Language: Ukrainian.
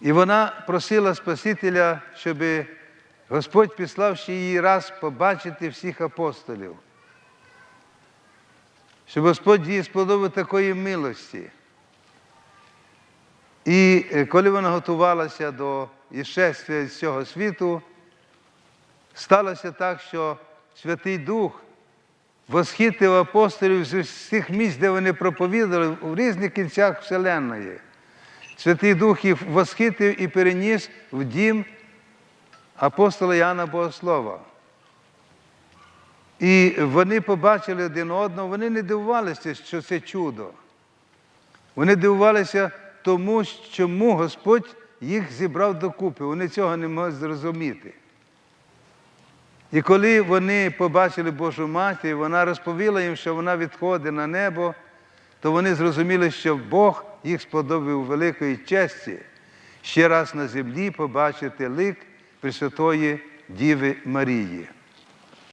І вона просила Спасителя, щоб Господь післав ще її раз побачити всіх апостолів. Щоб Господь їй сподобав такої милості. І е, коли вона готувалася до ішестя з цього світу, сталося так, що Святий Дух восхитив апостолів з усіх місць, де вони проповідали, в різних кінцях Вселенної. Святий Дух їх восхитив і переніс в дім апостола Яна Богослова. І вони побачили один одного, вони не дивувалися, що це чудо. Вони дивувалися тому, чому Господь їх зібрав докупи. Вони цього не могли зрозуміти. І коли вони побачили Божу матір, вона розповіла їм, що вона відходить на небо, то вони зрозуміли, що Бог їх сподобав великої честі ще раз на землі побачити лик Пресвятої Діви Марії.